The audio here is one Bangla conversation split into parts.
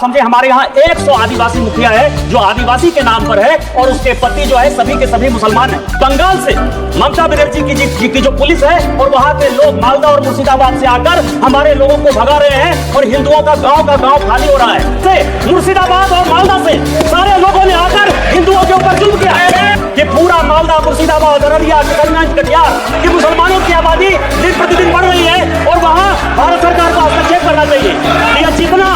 समझे हमारे यहाँ 100 आदिवासी मुखिया है जो आदिवासी के नाम पर है और उसके पति जो है सभी के सभी मुसलमान हैं। बंगाल से ममता बनर्जी की, जी, की जो पुलिस है और वहाँ के लोग मालदा और मुर्शिदाबाद से आकर हमारे लोगों को भगा रहे हैं और हिंदुओं का गाँव का गाँव खाली हो रहा है। से मुर्शिदाबाद और मालदा से सारे लोगों ने आकर हिंदुओं के ऊपर जुल्म किया। है कि पूरा मालदा मुर्शिदाबाद अररिया कटिहार की मुसलमानों की आबादी दिन प्रतिदिन बढ़ रही है और वहाँ भारत सरकार को हस्तक्षेप करना चाहिए यह जितना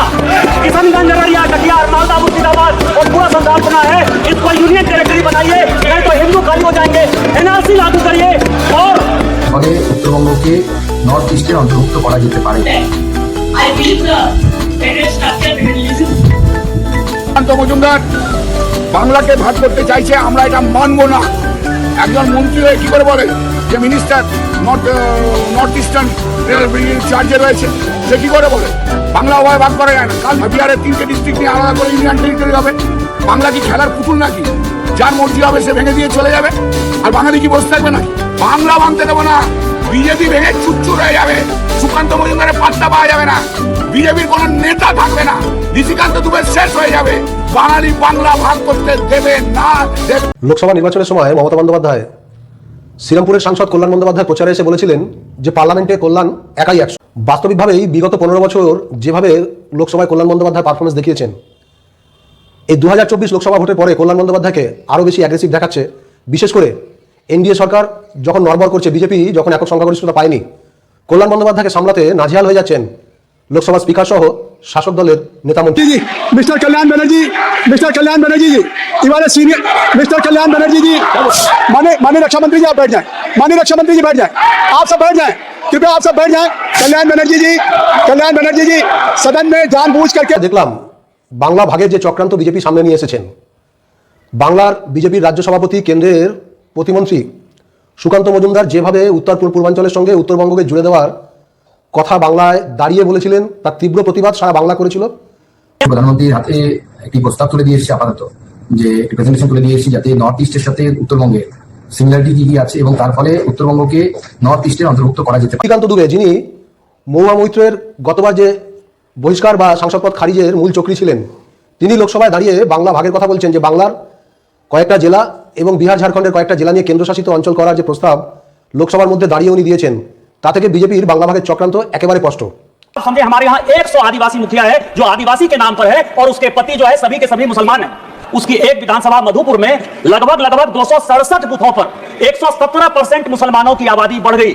किशनगंज अररिया कटिहार मालदा मुर्शिदाबाद और पूरा संसार बना है इसको यूनियन टेरिटरी बनाइए नहीं तो हिंदू खाली हो जाएंगे एनआरसी लागू करिए और ফলে উত্তরবঙ্গকে নর্থ ইস্টের অন্তর্ভুক্ত করা যেতে পারে I believe the federal structure federalism Sukanta Majumdar বাংলাকে ভাগ করতে চাইছে আমরা এটা মানব না একজন মন্ত্রী হয়ে কি করে বলে যে মিনিস্টার নর্থ নর্থ ইস্টার্ন চার্জে রয়েছে। সে কি করে বলে? বাংলা ওভাবে ভাগ করা যায় না। কাল বিহারের তিনটে ডিস্ট্রিক্ট নিয়ে আলাদা করে ইন্ডিয়ান টেরিটরি হবে। বাংলা কি খেলার পুতুল নাকি? যার মর্জি হবে সে ভেঙে দিয়ে চলে যাবে। আর বাঙালি কি বসে থাকবে না বাংলা ভাঙতে দেবো না। বিজেপি ভেঙে চুরচুর হয়ে যাবে। সুকান্ত মজুমদারের পাত্তা পাওয়া যাবে না। বিজেপির কোনো নেতা থাকবে না। ঋষিকান্ত দুবে শেষ হয়ে যাবে। বাঙালি বাংলা ভাগ করতে দেবে না। লোকসভা নির্বাচনের সময় মমতা বন্দ্যোপাধ্যায় শ্রীরামপুরের সাংসদ কল্যাণ বন্দ্যোপাধ্যায় প্রচারে এসে বলেছিলেন যে পার্লামেন্টে কল্যাণ একাই একশো। বাস্তবিকভাবেই বিগত পনেরো বছর যেভাবে লোকসভায় কল্যাণ বন্দ্যোপাধ্যায় পারফরমেন্স দেখিয়েছেন, এই দু হাজার চব্বিশ লোকসভা ভোটের পরে কল্যাণ বন্দ্যোপাধ্যায়কে আরও বেশি অ্যাগ্রেসিভ দেখাচ্ছে। বিশেষ করে এনডিএ সরকার যখন নড়বড় করছে বিজেপি যখন একক সংখ্যাগরিষ্ঠতা পায়নি, কল্যাণ বন্দ্যোপাধ্যায়কে সামলাতে নাজেহাল হয়ে যাচ্ছেন লোকসভা স্পিকার সহ শাসক দলের নেতামন্ত্রী जी मिस्टर कल्याण बनर्जी मिस्टर कल्याण बनर्जी जी हमारे सीनियर मिस्टर कल्याण बनर्जी जी माने माननीय रक्षा मंत्री जी आप बैठ जाएं माननीय रक्षा मंत्री जी बैठ जाएं आप सब बैठ जाएं कृपया आप सब बैठ जाएं कल्याण बनर्जी जी कल्याण बनर्जी जी सदन में जानबूझ करके দেখলাম বাংলা ভাগের যে চক্রান্ত বিজেপি সামনে নিয়ে এসেছেন বাংলার বিজেপির রাজ্য সভাপতি কেন্দ্রের প্রতিমন্ত্রী সুকান্ত মজুমদার যেভাবে উত্তর পূর্ব- পূর্বাঞ্চলের সঙ্গে উত্তরবঙ্গকে জুড়ে দেওয়ার কথা বাংলায় দাঁড়িয়ে বলেছিলেন তার তীব্র প্রতিবাদ সারা বাংলা করেছিল। প্রধানমন্ত্রীর হাতে একটি প্রস্তাব তুলে দিয়ে এসেছি আপাতত যে একটি প্রেজেন্টেশন তুলে দিয়ে এসেছি যাতে নর্থ ইস্টের সাথে উত্তরবঙ্গে সিমিলারিটি কি কি আছে এবং তার ফলে উত্তরবঙ্গকে নর্থ ইস্টের অন্তর্ভুক্ত করা যেতে পারে। শ্রীকান্ত দুবে যিনি মহুয়া মৈত্রের গতবার যে বহিষ্কার বা সাংসদপদ খারিজের মূল চক্রী ছিলেন তিনি লোকসভায় দাঁড়িয়ে বাংলা ভাগের কথা বলছেন যে বাংলার কয়েকটা জেলা এবং বিহার ঝাড়খণ্ডের কয়েকটা জেলা নিয়ে কেন্দ্রশাসিত অঞ্চল করার যে প্রস্তাব লোকসভার মধ্যে দাঁড়িয়ে উনি দিয়েছেন। তা থেকে বিজেপির বাংলা ভাগের চক্রান্ত একেবারে স্পষ্ট समझे हमारे यहाँ 100 आदिवासी मुखिया है जो आदिवासी के नाम पर है और उसके पति जो है सभी के सभी मुसलमान हैं उसकी एक विधानसभा मधुपुर में लगभग लगभग दो बूथों पर 117 परसेंट मुसलमानों की आबादी बढ़ गई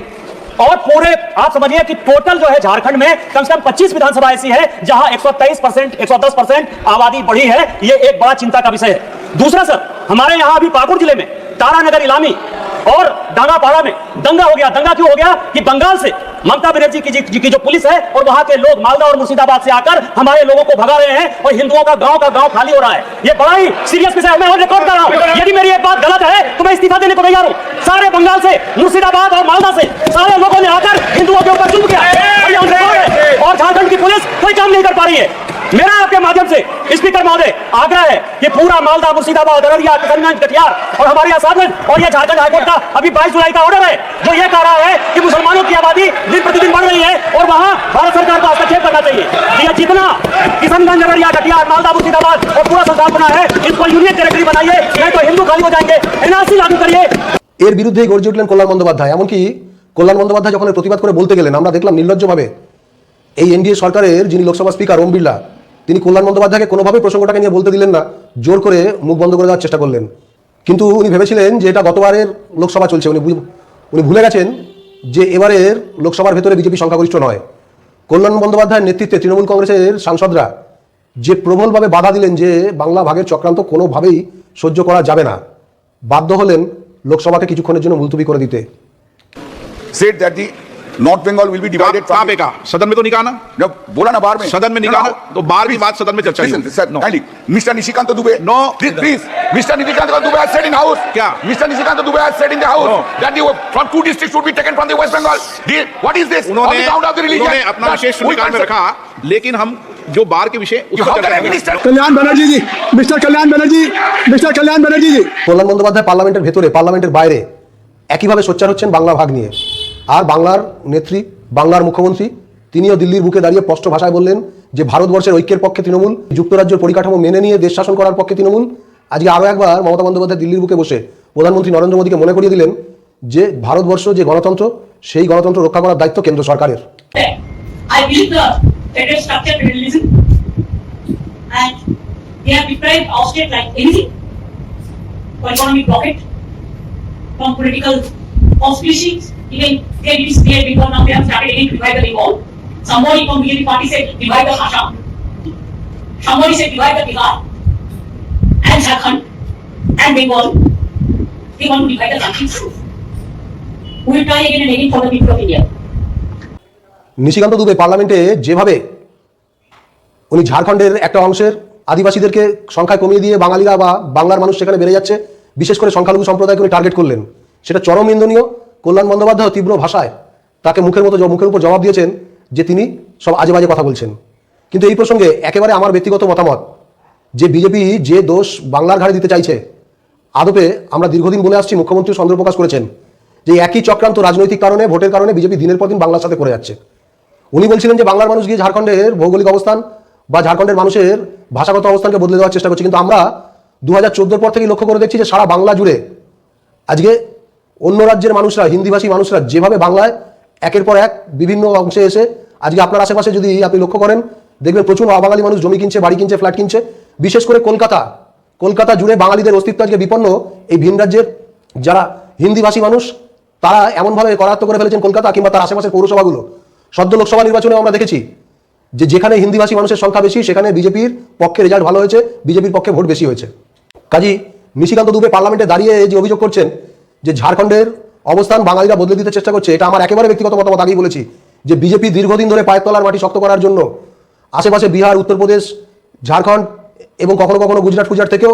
और पूरे आप समझिए कि टोटल जो है झारखंड में कम से कम 25 विधानसभा ऐसी है जहां 123 परसेंट 110 परसेंट आबादी बढ़ी है ये एक बड़ा चिंता का विषय है दूसरा सर हमारे यहां अभी पाकुड़ जिले में तारानगर इलामी और डांगापाड़ा में दंगा हो गया। दंगा क्यों हो गया कि बंगाल से ममता बनर्जी की, जी- की जो पुलिस है और वहाँ के लोग मालदा और मुर्शिदाबाद से आकर हमारे लोगों को भगा रहे हैं और हिंदुओं का गाँव का गाँव खाली हो रहा है। ये बड़ा ही सीरियस विषय मैं रिकॉर्ड कर रहा हूँ। यदि मेरी एक बात गलत है तो मैं इस्तीफा देने को तैयार हूँ। सारे बंगाल से मुर्शिदाबाद और मालदा से सारे लोगों ने आकर हिंदुओं के ऊपर जुल्म किया है और ये on record है। और झारखंड की पुलिस कोई काम नहीं कर पा रही है मेरा आपके माध्यम से स्पीकर महोदय आग्रह है कि पूरा मालदा मुर्शिदाबाद अररिया किशनगंज कटिहार और हमारे यहाँ साधन और ये झारखंड हाईकोर्ट का अभी 22 जुलाई का ऑर्डर है जो ये कह रहा है कि मुसलमानों की आबादी दिन प्रतिदिन बढ़ रही है और वहाँ भारत सरकार को हस्तक्षेप करना चाहिए ये जितना किशनगंज अररिया कटिहार मालदा मुर्शिदाबाद और पूरा संसार बना है इसको यूनियन टेरिटरी बनाइए नहीं तो हिंदू खाली हो जाएंगे एनआरसी लागू करिए এর বিরুদ্ধেই গর্জে উঠলেন কল্যাণ বন্দ্যোপাধ্যায় এমনকি কল্যাণ বন্দ্যোপাধ্যায় যখন এর প্রতিবাদ করে বলতে গেলেন আমরা দেখলাম নির্লজ্জভাবে এই এনডিএ সরকারের যিনি লোকসভা স্পিকার ওম বিড়লা তিনি কল্যাণ বন্দ্যোপাধ্যায়কে কোনোভাবে প্রসঙ্গটাকে নিয়ে বলতে দিলেন না, জোর করে মুখ বন্ধ করে দেওয়ার চেষ্টা করলেন। কিন্তু উনি ভেবেছিলেন যে এটা গতবারের লোকসভা চলছে, উনি উনি ভুলে গেছেন যে এবারের লোকসভার ভেতরে বিজেপি সংখ্যাগরিষ্ঠ নয়। কল্যাণ বন্দ্যোপাধ্যায়ের নেতৃত্বে তৃণমূল কংগ্রেসের সাংসদরা যে প্রবলভাবে বাধা দিলেন যে বাংলা ভাগের চক্রান্ত কোনোভাবেই সহ্য করা যাবে না, বাধ্য হলেন লোকসভাকে কিছুক্ষণের জন্য মুলতুবি করে দিতে। Said that North Bengal will be divided कहाँ पे कहा सदन में तो नहीं कहा ना No, बोला ना बाहर में सदन में नहीं No, कहा no, तो बाहर की बात सदन में चर्चा नहीं Listen, होगी। sir, No. kindly, Mr. Nishikant Dubey. No. Please, please. Mr. Nishikant Dubey has said in house. क्या? Mr. Nishikant Dubey has said in the house No. that the from two districts should be taken from the West Bengal. The- What is this? On उन्होंने the ground of the religion. उन्होंने अपना that विशेष we शून्यकाल में can't- रखा लेकिन हम जो बार के विषय उस You पर how चर्चा can a करेंगे। minister Kalyan Banerjee ji mister Kalyan Banerjee mister Kalyan Banerjee ji Kalyan Bandyopadhyay পার্লামেন্টের ভেতরে পার্লামেন্টের বাইরে একইভাবে সোচ্চার হচ্ছেন বাংলা ভাগ নিয়ে আর বাংলার নেত্রী বাংলার মুখ্যমন্ত্রী তিনিও দিল্লির বুকে দাঁড়িয়ে স্পষ্ট ভাষায় বললেন যে ভারতবর্ষের ঐক্যের পক্ষে তৃণমূল যুক্তরাজ্যের পরিকাঠামো মেনে নিয়ে দেশ শাসন করার পক্ষে তৃণমূল। আজকে আরও একবার মমতা বন্দ্যোপাধ্যায় দিল্লির বুকে বসে প্রধানমন্ত্রী নরেন্দ্র মোদীকে মনে করিয়ে দিলেন যে ভারতবর্ষ যে গণতন্ত্র সেই গণতন্ত্র রক্ষা করার দায়িত্ব কেন্দ্র সরকারের। From political conspiracies, even did create before now they have started again to divide the Bengal. Somebody from BJP party said divide the Assam. Somebody said divide the Bihar and Jharkhand and Bengal. They want to divide the country too. We will try again and again for the people of India. Nishikanta Dubey পার্লামেন্টে যেভাবে উনি ঝাড়খণ্ডের একটা অংশের আদিবাসীদেরকে সংখ্যায় কমিয়ে দিয়ে বাঙালিরা বা বাংলার মানুষ সেখানে বেড়ে যাচ্ছে বিশেষ করে সংখ্যালঘু সম্প্রদায়কে উনি টার্গেট করলেন সেটা চরম নিন্দনীয় কল্যাণ বন্দ্যোপাধ্যায় তীব্র ভাষায় তাকে মুখের মতো মুখের উপর জবাব দিয়েছেন যে তিনি সব আজে বাজে কথা বলছেন। কিন্তু এই প্রসঙ্গে একেবারে আমার ব্যক্তিগত মতামত যে বিজেপি যে দোষ বাংলার ঘাড়ে দিতে চাইছে, আদপে আমরা দীর্ঘদিন বলে আসছি, মুখ্যমন্ত্রী সন্দেহ প্রকাশ করেছেন যে একই চক্রান্ত রাজনৈতিক কারণে, ভোটের কারণে বিজেপি দিনের পর দিন বাংলার সাথে করে যাচ্ছে। উনি বলছিলেন যে বাংলার মানুষ গিয়ে ঝাড়খণ্ডের ভৌগোলিক অবস্থান বা ঝাড়খণ্ডের মানুষের ভাষাগত অবস্থানকে বদলে দেওয়ার চেষ্টা করছে। কিন্তু আমরা দু পর থেকেই লক্ষ্য করে দেখছি যে সারা বাংলা জুড়ে আজকে অন্য রাজ্যের মানুষরা, হিন্দিভাষী মানুষরা যেভাবে বাংলায় একের পর এক বিভিন্ন অংশে এসে, আজকে আপনার আশেপাশে যদি আপনি লক্ষ্য করেন, দেখবেন প্রচুর অবাঙালি মানুষ জমি কিনছে, বাড়ি কিনছে, ফ্ল্যাট কিনছে। বিশেষ করে কলকাতা কলকাতা জুড়ে বাঙালিদের অস্তিত্ব আজকে বিপন্ন। এই ভিন রাজ্যের যারা হিন্দিভাষী মানুষ, তারা এমনভাবে করায়ত্ত করে ফেলেছেন কলকাতা কিংবা তার আশেপাশের পৌরসভাগুলো। সদ্য লোকসভা নির্বাচনে আমরা দেখেছি যে যেখানে হিন্দিভাষী মানুষের সংখ্যা বেশি, সেখানে বিজেপির পক্ষে রেজাল্ট ভালো হয়েছে, বিজেপির পক্ষে ভোট বেশি হয়েছে। কাজী নিশিকান্ত দুবে পার্লামেন্টে দাঁড়িয়ে যে অভিযোগ করছেন যে ঝাড়খণ্ডের অবস্থান বাঙালিরা বদলে দিতে চেষ্টা করছে, এটা আমার একেবারে ব্যক্তিগত মতামত, আগেই বলেছি, যে বিজেপি দীর্ঘদিন ধরে পায়ের তলার মাটি শক্ত করার জন্য আশেপাশে বিহার, উত্তরপ্রদেশ, ঝাড়খণ্ড এবং কখনো কখনো গুজরাট ফুজরাট থেকেও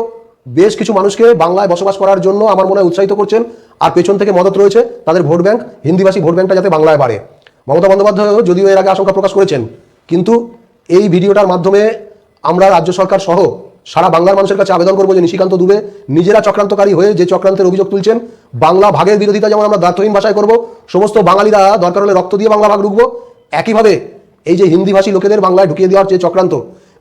বেশ কিছু মানুষকে বাংলায় বসবাস করার জন্য আমার মনে হয় উৎসাহিত করছেন আর পেছন থেকে মদত রয়েছে তাদের ভোট ব্যাংক, হিন্দিভাষী ভোট ব্যাংকটা যাতে বাংলায় বাড়ে। মমতা বন্দ্যোপাধ্যায় যদিও এর আগে আশঙ্কা প্রকাশ করেছেন, কিন্তু এই ভিডিওটার মাধ্যমে আমরা রাজ্য সরকার সহ সারা বাংলার মানুষের কাছে আবেদন করব যে নিশিকান্ত দুবে নিজেরা চক্রান্তকারী হয়ে যে চক্রান্তের অভিযোগ তুলছেন, বাংলা ভাগের বিরোধিতা যেমন আমরা দার্থহীন ভাষায় করব, সমস্ত বাঙালিরা দরকার হলে রক্ত দিয়ে বাংলা ভাগ ঢুকবো একইভাবে এই যে হিন্দিভাষী লোকেদের বাংলায় ঢুকিয়ে দেওয়ার যে চক্রান্ত,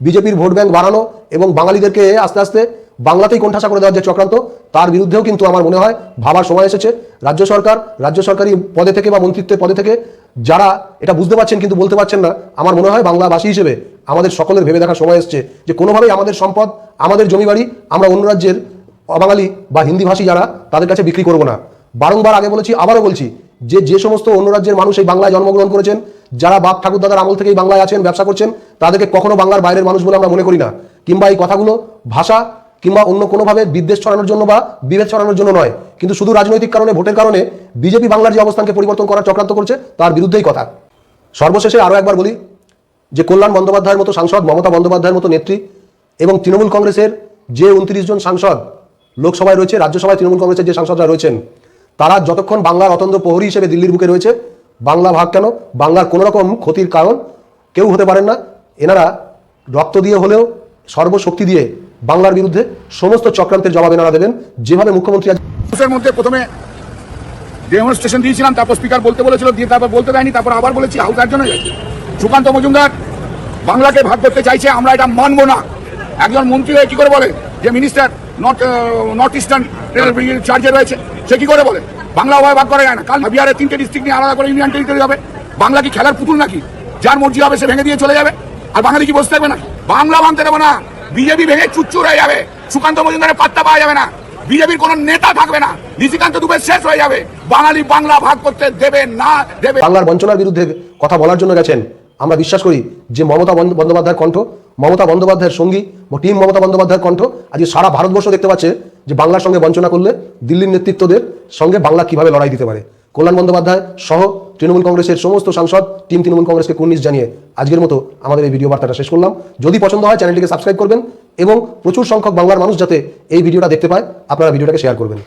বিজেপির ভোট ব্যাংক বাড়ানো এবং বাঙালিদেরকে আস্তে আস্তে বাংলাতেই কোণঠাসা করে দেওয়ার যে চক্রান্ত, তার বিরুদ্ধেও কিন্তু আমার মনে হয় ভাবার সময় এসেছে। রাজ্য সরকার, রাজ্য সরকারি পদে থেকে বা মন্ত্রিত্বের পদে থেকে যারা এটা বুঝতে পারছেন কিন্তু বলতে পারছেন না, আমার মনে হয় বাংলাভাষী হিসেবে আমাদের সকলের ভেবে দেখার সময় এসেছে যে কোনোভাবেই আমাদের সম্পদ, আমাদের জমি বাড়ি আমরা অন্য রাজ্যের অবাঙালি বা হিন্দিভাষী যারা, তাদের কাছে বিক্রি করব না। বারংবার আগে বলেছি, আবারও বলছি যে যে সমস্ত অন্য রাজ্যের মানুষ এই বাংলায় জন্মগ্রহণ করেছেন, যারা বাপ ঠাকুর দাদার আমল থেকেই বাংলায় আছেন, ব্যবসা করছেন, তাদেরকে কখনো বাংলার বাইরের মানুষ বলে আমরা মনে করি না। কিংবা এই কথাগুলো ভাষা কিংবা অন্য কোনোভাবে বিদ্বেষ ছড়ানোর জন্য বা বিভেদ ছড়ানোর জন্য নয়। কিন্তু শুধু রাজনৈতিক কারণে, ভোটের কারণে বিজেপি বাংলার যে অবস্থানকে পরিবর্তন করার চক্রান্ত করছে, তার বিরুদ্ধেই কথা। সর্বশেষে আরও একবার বলি যে কল্যাণ বন্দ্যোপাধ্যায়ের মতো সাংসদ, মমতা বন্দ্যোপাধ্যায়ের মতো নেত্রী এবং তৃণমূল কংগ্রেসের যে উনত্রিশ জন সাংসদ লোকসভায় রয়েছে, রাজ্যসভায় তৃণমূল কংগ্রেসের যে সাংসদরা রয়েছেন, তারা যতক্ষণ বাংলার অতন্ত্র প্রহরী হিসেবে দিল্লির বুকে রয়েছে, বাংলা ভাগ কেন? বাংলার কোনো রকম ক্ষতির কারণ কেউ হতে পারেন না। এনারা রক্ত দিয়ে হলেও সর্বশক্তি দিয়ে বাংলার বিরুদ্ধে সমস্ত চক্রান্তের জবাব এনারা দেবেন যেভাবে মুখ্যমন্ত্রী আজ মধ্যে প্রথমে ডেমনস্ট্রেশন দিয়েছিলাম, তারপর স্পিকার বলতে বলেছিল, দিয়ে তারপর বলতে দেয়নি, তারপর আবার বলেছি হাউসার জন্য সুকান্ত মজুমদার বাংলাকে ভাগ করতে চাইছে, আমরা এটা মানবো না। একজন মন্ত্রী হয়ে কি করে বলে? যে মিনিস্টার নর্থ নর্থ ইস্টার্ন চার্জে রয়েছে, সে কি করে বলে? বাংলা ওভাবে ভাগ করা যায় না। কাল বিহারের তিনটে ডিস্ট্রিক্ট নিয়ে আলাদা করে ইউনিয়ন টেরিটরি হবে। বাংলা কি খেলার পুতুল নাকি? যার মর্জি হবে সে ভেঙে দিয়ে চলে যাবে। আর বাঙালি কি বসে থাকবে না বাংলা ভাঙতে দেবো না। বিজেপি ভেঙে চুচ্চুর হয়ে যাবে। সুকান্ত মজুমদারের পাত্তা পাওয়া যাবে না। বিজেপির কোন নেতা থাকবে না। নিশিকান্ত দুবে শেষ হয়ে যাবে। বাঙালি বাংলা ভাগ করতে দেবে না, দেবে বাংলার বঞ্চনার বিরুদ্ধে কথা বলার জন্য গেছেন। আমরা বিশ্বাস করি যে মমতা বন্দ্যোপাধ্যায়ের কণ্ঠ, মমতা বন্দ্যোপাধ্যায়ের সঙ্গী টিম মমতা বন্দ্যোপাধ্যায়ের কণ্ঠ আজকে সারা ভারতবর্ষ দেখতে পাচ্ছে যে বাংলার সঙ্গে বঞ্চনা করলে দিল্লির নেতৃত্বদের সঙ্গে বাংলা কীভাবে লড়াই দিতে পারে। কল্যাণ বন্দ্যোপাধ্যায় সহ তৃণমূল কংগ্রেসের সমস্ত সাংসদ, টিম তৃণমূল কংগ্রেসকে কুর্নিশ জানিয়ে আজকের মতো আমাদের এই ভিডিও বার্তাটা শেষ করলাম। যদি পছন্দ হয়, চ্যানেলটিকে সাবস্ক্রাইব করবেন এবং প্রচুর সংখ্যক বাংলার মানুষ যাতে এই ভিডিওটা দেখতে পায়, আপনারা ভিডিওটাকে শেয়ার করবেন।